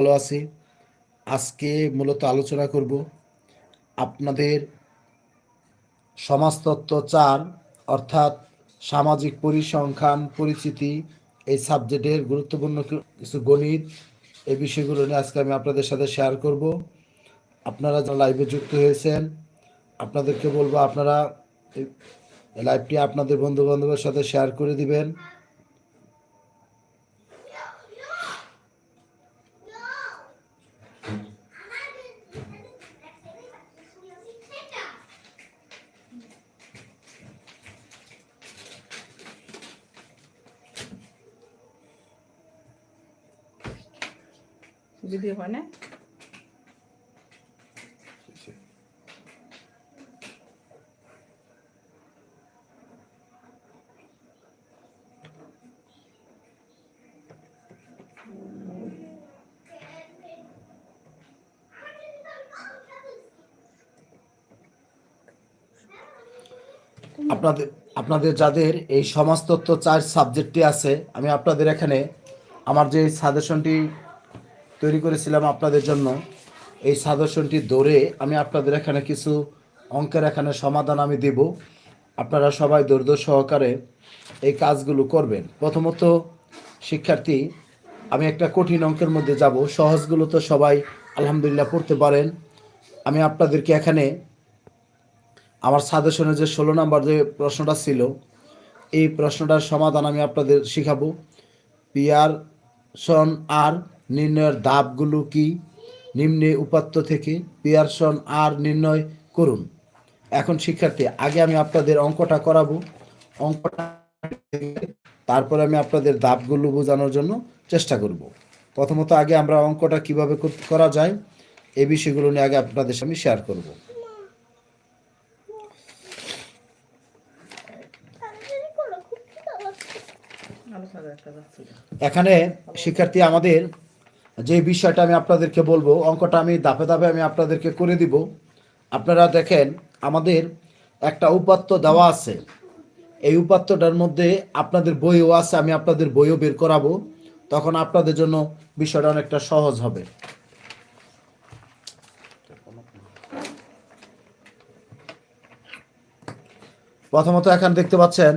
ভালো আছি। আজকে মূলত আলোচনা করব আপনাদের সমাজতত্ত্ব চার, অর্থাৎ সামাজিক পরিসংখ্যান, পরিচিতি এই সাবজেক্টের গুরুত্বপূর্ণ কিছু গণিত এই বিষয়গুলো নিয়ে আজকে আমি আপনাদের সাথে শেয়ার করব। আপনারা যারা লাইভে যুক্ত হয়েছেন, আপনাদেরকে বলব আপনারা লাইভটি আপনাদের বন্ধু বান্ধবের সাথে শেয়ার করে দিবেন। আপনাদের আপনাদের যাদের এই সমাজতত্ত্ব চার সাবজেক্টটি আছে আমি আপনাদের এখানে আমার যে সাজেশনটি তৈরি করেছিলাম আপনাদের জন্য। এই সাজেশনটি ধরে আমি আপনাদের এখানে কিছু অঙ্কের এখানে সমাধান আমি দেব। আপনারা সবাই ধৈর্য সহকারে এই কাজগুলো করবেন। প্রথমত, শিক্ষার্থী, আমি একটা কঠিন অঙ্কের মধ্যে যাব। সহজগুলো তো সবাই আলহামদুলিল্লাহ পড়তে পারেন। আমি আপনাদেরকে এখানে আমার সাজেশনে যে ষোলো নম্বর যে প্রশ্নটা ছিল, এই প্রশ্নটার সমাধান আমি আপনাদের শিখাবো। পিয়ার সন আর নির্ণয়ের ধাপগুলো কি? নিম্নে উপাত্ত থেকে পিয়ারসন আর নির্ণয় করুন। এখন শিক্ষার্থী আগে আমি আপনাদের অঙ্কটা করাবো। অঙ্কটা তারপরে আমি আপনাদের ধাপগুলো বোঝানোর জন্য চেষ্টা করব। প্রথমত আগে আমরা অঙ্কটা কীভাবে করা যায় এই বিষয়গুলো নিয়ে আগে আপনাদের সামনে শেয়ার করব। এখানে শিক্ষার্থী আমাদের যে বিষয়টা আমি আপনাদেরকে বলব, অঙ্কটা আমি ধাপে ধাপে আমি আপনাদেরকে করে দিব। আপনারা দেখেন, আমাদের একটা উপাত্ত দেওয়া আছে। এই উপাত্তটার মধ্যে আপনাদের বইও আছে, আমি আপনাদের বইও বের করাবো। তখন আপনাদের জন্য বিষয়টা অনেকটা সহজ হবে। প্রথমত এখানে দেখতে পাচ্ছেন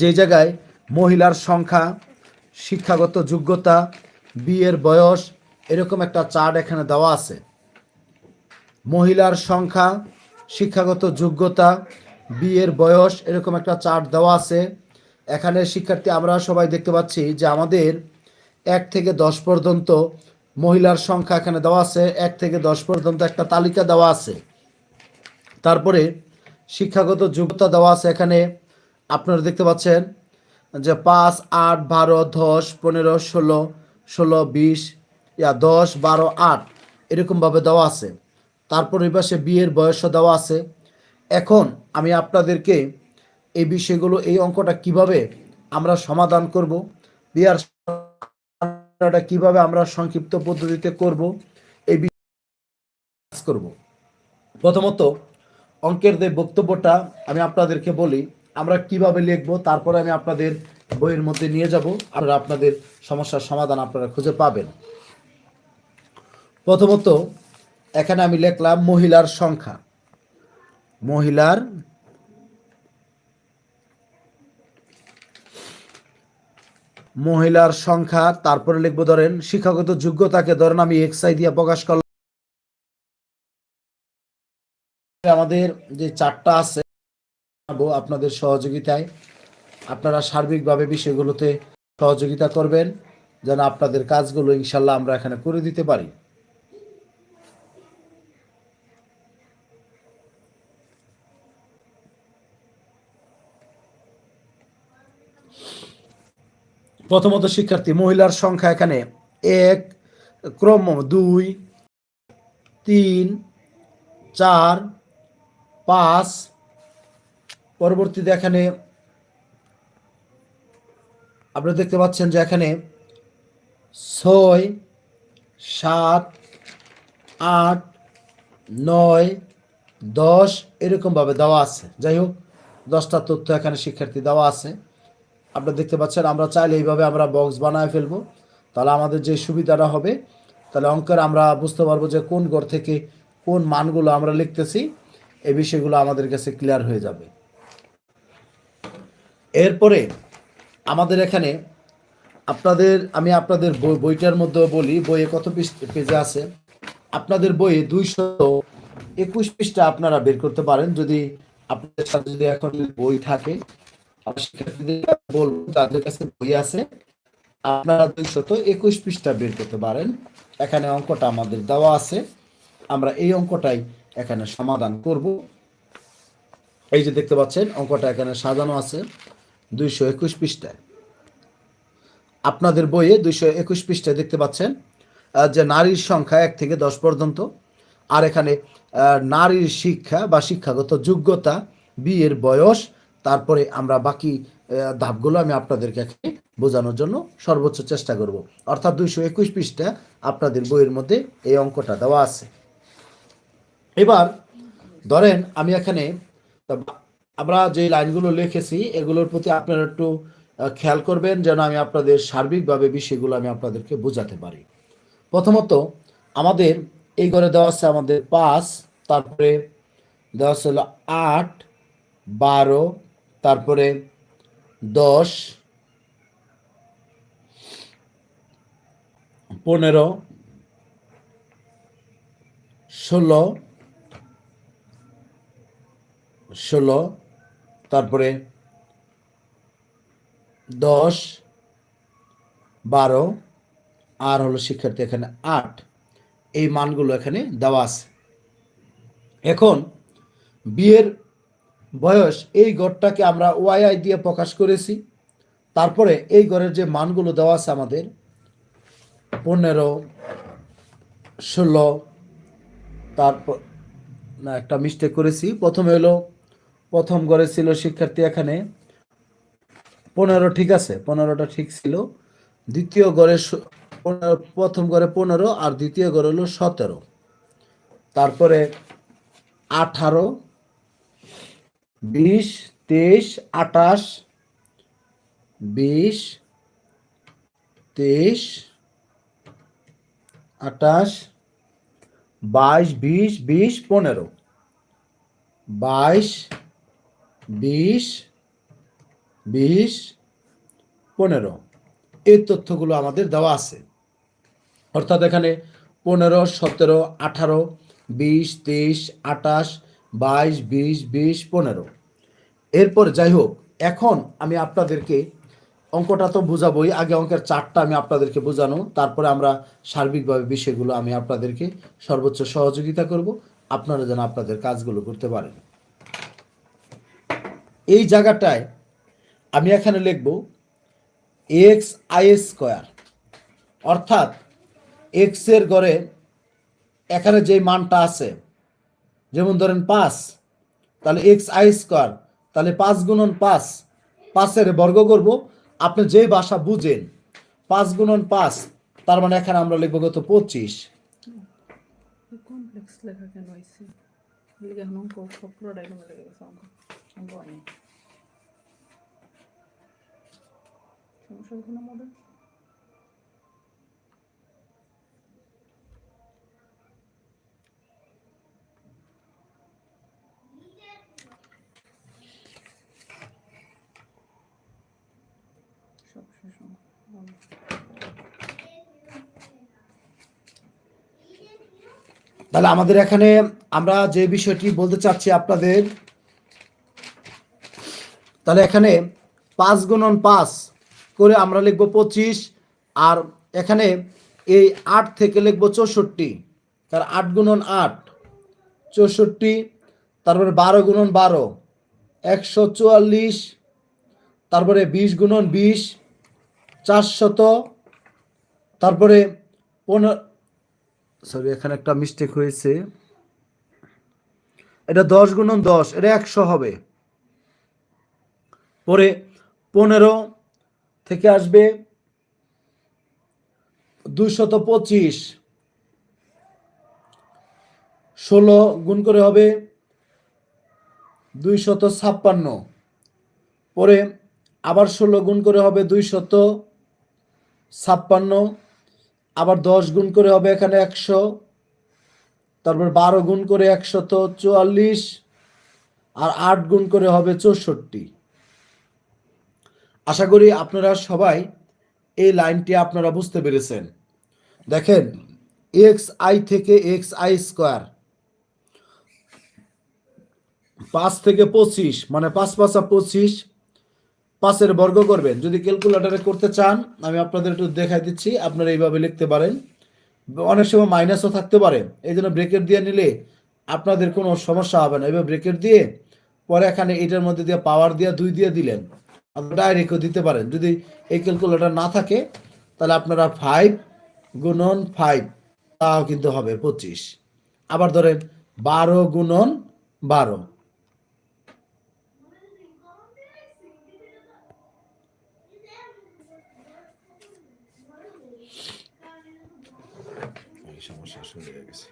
যে জায়গায় মহিলার সংখ্যা, শিক্ষাগত যোগ্যতা বিয়ের বয়স এরকম একটা চার্ট এখানে দেওয়া আছে। মহিলার সংখ্যা, শিক্ষাগত যোগ্যতা, বিয়ের বয়স এরকম একটা চার্ট দেওয়া আছে। এখানে শিক্ষার্থী আমরা সবাই দেখতে পাচ্ছি যে আমাদের এক থেকে দশ পর্যন্ত মহিলার সংখ্যা এখানে দেওয়া আছে। এক থেকে দশ পর্যন্ত একটা তালিকা দেওয়া আছে। তারপরে শিক্ষাগত যোগ্যতা দেওয়া আছে এখানে। আপনারা দেখতে পাচ্ছেন যে পাঁচ, আট, বারো, দশ, পনেরো, ষোলো ষোলো, বিশ, ইয়া, দশ, বারো, আট, এরকমভাবে দেওয়া আছে। তারপর এই পাশে বিয়ের বয়সও দেওয়া আছে। এখন আমি আপনাদেরকে এই বিষয়গুলো, এই অঙ্কটা কীভাবে আমরা সমাধান করব, বিয়ার কীভাবে আমরা সংক্ষিপ্ত পদ্ধতিতে করব, এই বিষয় করব। প্রথমত, অঙ্কের যে বক্তব্যটা আমি আপনাদেরকে বলি, আমরা কীভাবে লিখব, তারপরে আমি আপনাদের বইয়ের মধ্যে নিয়ে যাব। আপনারা আপনাদের সমস্যার সমাধান আপনারা খুঁজে পাবেন। প্রথমত, এখানে আমি লিখলাম মহিলার সংখ্যা। মহিলার মহিলার সংখ্যা, তারপরে লিখব ধরেন, শিক্ষাগত যোগ্যতাকে ধরেন আমি এক্সাই দিয়ে প্রকাশ করলাম। আমাদের যে চারটা আছে, আপনাদের সহযোগিতায় আপনারা সার্বিকভাবে বিষয়গুলোতে সহযোগিতা করবেন, যেন আপনাদের কাজগুলো ইনশাল্লাহ আমরা এখানে করে দিতে পারি। প্রথমত, শিক্ষার্থী, মহিলার সংখ্যা এখানে এক, ক্রম দুই, তিন, চার, পাঁচ। পরবর্তীতে এখানে আপনারা দেখতে পাচ্ছেন যে এখানে ছয়, সাত, আট, নয়, দশ এরকমভাবে দেওয়া আছে। যাই হোক, দশটা তথ্য এখানে শিক্ষার্থী দেওয়া আছে। আপনারা দেখতে পাচ্ছেন, আমরা চাইলে এইভাবে আমরা বক্স বানায় ফেলব। তাহলে আমাদের যে সুবিধাটা হবে, তাহলে অঙ্কের আমরা বুঝতে পারব যে কোন ঘর থেকে কোন মানগুলো আমরা লিখতেছি, এই বিষয়গুলো আমাদের কাছে ক্লিয়ার হয়ে যাবে। এরপরে আমাদের এখানে আপনাদের, আমি আপনাদের বই- বইটার মধ্যে বলি, বইয়ে কত পেজে আছে? আপনাদের বইয়ে দুইশো একুশ পৃষ্ঠা আপনারা বের করতে পারেন, যদি আপনাদের সাথে যদি এখন বই থাকে। শিক্ষার্থীদের বলব তাদের কাছে বই আছে, আপনারা দুইশত একুশ পৃষ্ঠা বের করতে পারেন। এখানে অঙ্কটা আমাদের দেওয়া আছে। আমরা এই অঙ্কটাই এখানে সমাধান করব। এই যে দেখতে পাচ্ছেন, অঙ্কটা এখানে সাজানো আছে। দুইশো একুশ পৃষ্ঠায়। আপনাদের বইয়ে দুইশো একুশ পৃষ্ঠায় দেখতে পাচ্ছেন যে নারীর সংখ্যা এক থেকে দশ পর্যন্ত, আর এখানে নারীর শিক্ষা বা শিক্ষাগত যোগ্যতা, বিয়ের বয়স, তারপরে আমরা বাকি ধাপগুলো আমি আপনাদেরকে বোঝানোর জন্য সর্বোচ্চ চেষ্টা করব। অর্থাৎ দুইশো একুশ পৃষ্ঠা আপনাদের বইয়ের মধ্যে এই অঙ্কটা দেওয়া আছে। এবার, ধরেন আমি এখানে আমরা যে লাইনগুলো লিখেছি, এগুলোর প্রতি আপনারা একটু খেয়াল করবেন যেন আমি আপনাদের সার্বিকভাবে বিষয়গুলো আমি আপনাদেরকে বোঝাতে পারি। প্রথমত, আমাদের এই ঘরে দেওয়া আছে আমাদের পাঁচ, তারপরে দেওয়া আছে হলো আট, বারো, তারপরে দশ, পনেরো, ষোলো ষোলো তারপরে দশ, বারো, আর হলো শিক্ষার্থী এখানে আট। এই মানগুলো এখানে দেওয়া আছে। এখন বিয়ের বয়স, এই গড়টাকে আমরা ওয়াইআই দিয়ে প্রকাশ করেছি। তারপরে এই গড়ের যে মানগুলো দেওয়া আছে আমাদের, পনেরো, ষোলো, তারপর না, একটা মিস্টেক করেছি। প্রথমে হলো প্রথম গড়ে ছিল শিক্ষার্থী এখানে। পনেরো ঠিক আছে, পনেরোটা ঠিক ছিল। দ্বিতীয় গড়ে প্রথম গড়ে পনেরো আর দ্বিতীয় গড়ে হলো সতেরো। তারপরে আঠারো, বিশ, তেইশ, আঠাশ, বিশ, তেইশ, আঠাশ, বাইশ, বিশ বিশ, পনেরো। বাইশ বিশ বিশ, পনেরো। এই তথ্যগুলো আমাদের দেওয়া আছে। অর্থাৎ এখানে পনেরো, সতেরো, আঠারো, বিশ, তেইশ, আঠাশ, বাইশ, বিশ বিশ, পনেরো। এরপর যাই হোক, এখন আমি আপনাদেরকে অঙ্কটা তো বোঝাবোই। আগে অঙ্কের চারটা আমি আপনাদেরকে বোঝানো, তারপরে আমরা সার্বিকভাবে বিষয়গুলো আমি আপনাদেরকে সর্বোচ্চ সহযোগিতা করব। আপনারা যেন আপনাদের কাজগুলো করতে পারেন। এই জায়গাটায় আমি এখানে লিখব এক্স আই স্কোয়ার। অর্থাৎ এক্সের গড়ে এখানে যে মানটা আছে, যেমন ধরেন পাঁচ, তাহলে এক্স আই স্কোয়ার, তাহলে পাঁচ গুণন পাঁচ, পাঁচের বর্গ করব। আপনি যে ভাষা বুঝেন, পাঁচ গুণন পাঁচ, তার মানে এখানে আমরা লিখব কত? পঁচিশ। লেখা কেন হয়েছে লিখে এখন অঙ্ক সব পুরোটাই কমে লেগে গেছে অঙ্ক অঙ্ক অনেক সমস্যা হচ্ছে অঙ্ক অঙ্ক। তাহলে আমাদের এখানে আমরা যে বিষয়টি বলতে চাচ্ছি আপনাদের, তাহলে এখানে পাঁচ গুণন পাঁচ করে আমরা লিখব পঁচিশ, আর এখানে এই আট থেকে লিখব চৌষট্টি, তার আট গুণন আট, চৌষট্টি, তারপরে বারো গুণন বারো, একশো চুয়াল্লিশ, তারপরে বিশ গুণন বিশ, চারশত, তারপরে পনেরো সরি এখানে একটা মিস্টেক হয়েছে। এটা দশ গুণন দশ, এটা একশো হবে। পরে পনেরো থেকে আসবে দুইশত পঁচিশ। ষোলো গুণ করে হবে দুইশত ছাপ্পান্ন। পরে আবার ষোলো গুণ করে হবে দুইশত ছাপ্পান্ন। আবার দশ গুণ করে হবে এখানে একশো। তারপর বারো গুণ করে একশত চুয়াল্লিশ। আর আট গুণ করে হবে চৌষট্টি। আশা করি আপনারা সবাই এই লাইনটি আপনারা বুঝতে পেরেছেন। দেখেন, এক্স আই থেকে এক্স আই স্কোয়ার, পাঁচ থেকে পঁচিশ মানে পাঁচ পাঁচা পঁচিশ, পাঁচের বর্গ করবেন। যদি ক্যালকুলেটারে করতে চান, আমি আপনাদের একটু দেখাই দিচ্ছি, আপনারা এইভাবে লিখতে পারেন। অনেক সময় মাইনাসও থাকতে পারে এই জন্য ব্রেকেট দিয়ে নিলে আপনাদের কোনো সমস্যা হবে না। এবার ব্রেকেট দিয়ে পরে এখানে এটার মধ্যে দিয়ে পাওয়ার দিয়ে দুই দিয়ে দিলেন। আপনারা ডাইরেক্টও দিতে পারেন। যদি এই ক্যালকুলেটার না থাকে, তাহলে আপনারা ফাইভ গুণন ফাইভ তাও কিন্তু হবে পঁচিশ। আবার ধরেন, বারো গুণন বারো। সমস্যা শুরু হয়ে গেছে।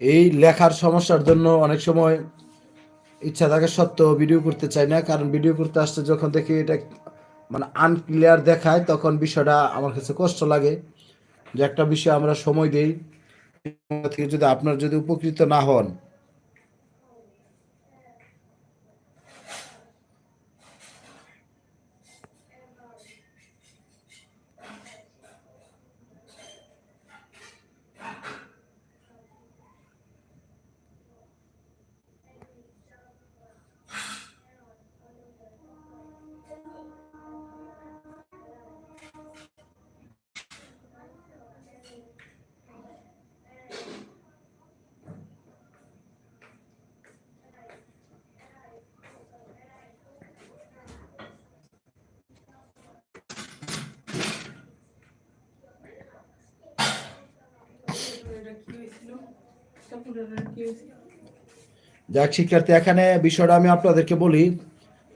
এই লেখার সমস্যার জন্য অনেক সময় ইচ্ছা থাকে সত্ত্বেও ভিডিও করতে চাই না, কারণ ভিডিও করতে আসতে যখন দেখি এটা মানে আনক্লিয়ার দেখায়, তখন বিষয়টা আমার কাছে কষ্ট লাগে। যে একটা বিষয় আমরা সময় দিই থেকে যদি আপনার যদি উপকৃত না হন এটা কি হয়েছিল ক্যালকুলেটার কি হয়েছিল যাক, শিক্ষার্থী, এখানে বিষয়টা আমি আপনাদেরকে বলি।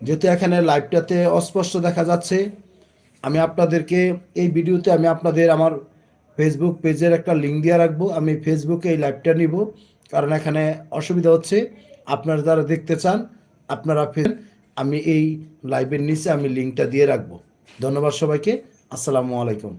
যেহেতু এখানে লাইভটাতে অস্পষ্ট দেখা যাচ্ছে, আমি আপনাদেরকে এই ভিডিওতে আমি আপনাদের আমার ফেসবুক পেজের একটা লিঙ্ক দিয়ে রাখব। আমি ফেসবুকে এই লাইভটা নিব, কারণ এখানে অসুবিধা হচ্ছে। আপনারা যারা দেখতে চান, আপনারা আমি এই লাইভের নিচে আমি লিঙ্কটা দিয়ে রাখব। ধন্যবাদ সবাইকে। আসসালামু আলাইকুম।